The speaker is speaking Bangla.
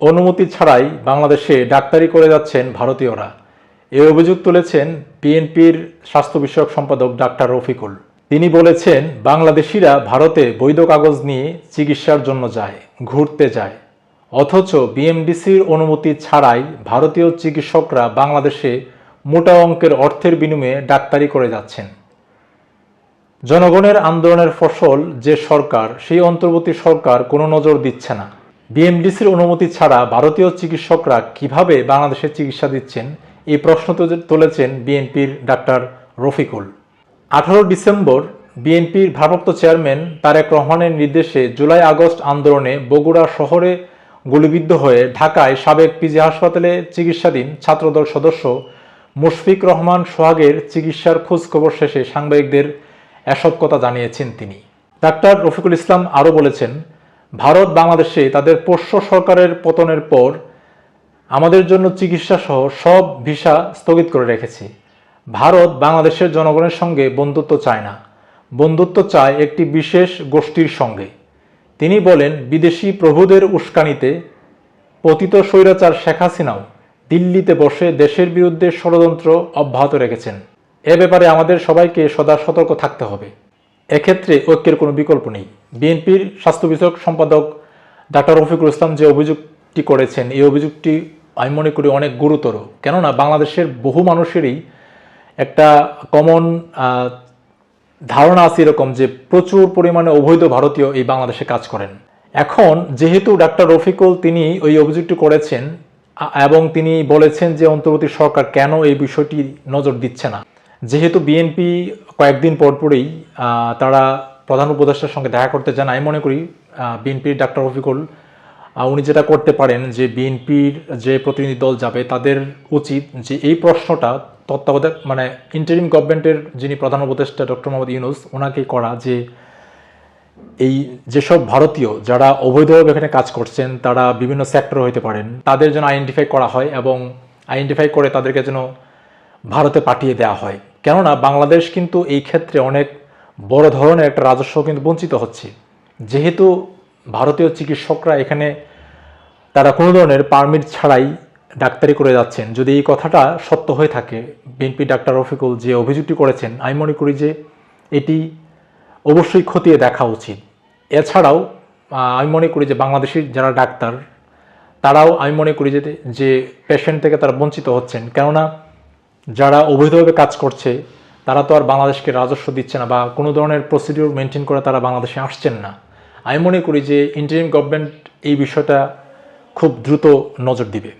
অনুমতি ছাড়াই বাংলাদেশে ডাক্তারি করে যাচ্ছেন ভারতীয়রা। এ অভিযোগ তুলেছেন বিএনপির স্বাস্থ্য বিষয়ক সম্পাদক ডাক্তার রফিকুল। তিনি বলেছেন, বাংলাদেশিরা ভারতে বৈধ কাগজ নিয়ে চিকিৎসার জন্য যায়, ঘুরতে যায়। অথচ বিএমডিসির অনুমতি ছাড়াই ভারতীয় চিকিৎসকরা বাংলাদেশে মোটা অঙ্কের অর্থের বিনিময়ে ডাক্তারি করে যাচ্ছেন। জনগণের আন্দোলনের ফসল যে সরকার, সেই অন্তর্বর্তী সরকার কোনো নজর দিচ্ছে না। বিএমডিসির অনুমতি ছাড়া ভারতীয় চিকিৎসকরা কীভাবে বাংলাদেশে চিকিৎসা দিচ্ছেন? এই প্রশ্ন তুলেছেন বিএনপির ডাক্তার রফিকুল। আঠারো ডিসেম্বর বিএনপির ভারপ্রাপ্ত চেয়ারম্যান তারেক রহমানের নির্দেশে জুলাই আগস্ট আন্দোলনে বগুড়া শহরে গুলিবিদ্ধ হয়ে ঢাকায় সাবেক পিজি হাসপাতালে চিকিৎসাধীন ছাত্রদল সদস্য মুশফিক রহমান সোহাগের চিকিৎসার খোঁজখবর শেষে সাংবাদিকদের এসব কথা জানিয়েছেন তিনি। ডাক্তার রফিকুল ইসলাম আরও বলেছেন ভারত বাংলাদেশে তাদের পোষ্য সরকারের পতনের পর আমাদের জন্য চিকিৎসা সহ সব ভিসা স্থগিত করে রেখেছে। ভারত বাংলাদেশের জনগণের সঙ্গে বন্ধুত্ব চায় না। বন্ধুত্ব চায় একটি বিশেষ গোষ্ঠীর সঙ্গে। তিনি বলেন, বিদেশি প্রভুদের উস্কানিতে পতিত স্বৈরাচার শেখ হাসিনাও দিল্লিতে বসে দেশের বিরুদ্ধে ষড়যন্ত্র অব্যাহত রেখেছেন। এ ব্যাপারে আমাদের সবাইকে সদা সতর্ক থাকতে হবে। এক্ষেত্রে ঐক্যের কোনো বিকল্প নেই। বিএনপির স্বাস্থ্য বিষয়ক সম্পাদক ডাক্তার রফিকুল ইসলাম যে অভিযোগটি করেছেন, এই অভিযোগটি আমি মনে করি অনেক গুরুতর। কেননা বাংলাদেশের বহু মানুষেরই একটা কমন ধারণা আছে এরকম যে প্রচুর পরিমাণে অবৈধ ভারতীয় এই বাংলাদেশে কাজ করেন। এখন যেহেতু ডাক্তার রফিকুল তিনি ওই অভিযোগটি করেছেন এবং তিনি বলেছেন যে অন্তর্বর্তী সরকার কেন এই বিষয়টি নজর দিচ্ছে না। যেহেতু বিএনপি কয়েকদিন পরপরই আহ, তারা প্রধান উপদেষ্টার সঙ্গে দেখা করতে যান। আমি মনে করি বিএনপির ডাক্তার রফিকুল উনি যেটা করতে পারেন যে বিএনপির যে প্রতিনিধি দল যাবে তাদের উচিত যে এই প্রশ্নটা তত্ত্বাবধায়ক মানে ইন্টারিম গভর্নমেন্টের যিনি প্রধান উপদেষ্টা ডক্টর মোহাম্মদ ইউনুস ওনাকে করা যে এই যেসব ভারতীয় যারা অবৈধভাবে এখানে কাজ করছেন তারা বিভিন্ন সেক্টর হইতে পারেন তাদের যেন আইডেন্টিফাই করা হয় এবং আইডেন্টিফাই করে তাদেরকে যেন ভারতে পাঠিয়ে দেওয়া হয়। কেননা বাংলাদেশ কিন্তু এই ক্ষেত্রে অনেক বড় ধরনের একটা রাজস্ব কিন্তু বঞ্চিত হচ্ছে। যেহেতু ভারতীয় চিকিৎসকরা এখানে তারা কোনো ধরনের পারমিট ছাড়াই ডাক্তারি করে যাচ্ছেন। যদি এই কথাটা সত্য হয়ে থাকে বিএনপি ডাক্তার রফিকুল যে অভিযোগটি করেছেন, আমি মনে করি যে এটি অবশ্যই খতিয়ে দেখা উচিত। এছাড়াও আমি মনে করি যে বাংলাদেশের যারা ডাক্তার, তারাও আমি মনে করি যে যে পেশেন্ট থেকে তারা বঞ্চিত হচ্ছেন। কেননা যারা অবৈধভাবে কাজ করছে, তারা তো আর বাংলাদেশকে রাজস্ব দিচ্ছে না বা কোনো ধরনের প্রসিডিউর মেনটেন করে তারা বাংলাদেশে আসছেন না। আমি মনে করি যে ইন্টারিম গভর্নমেন্ট এই বিষয়টা খুব দ্রুত নজর দিবে।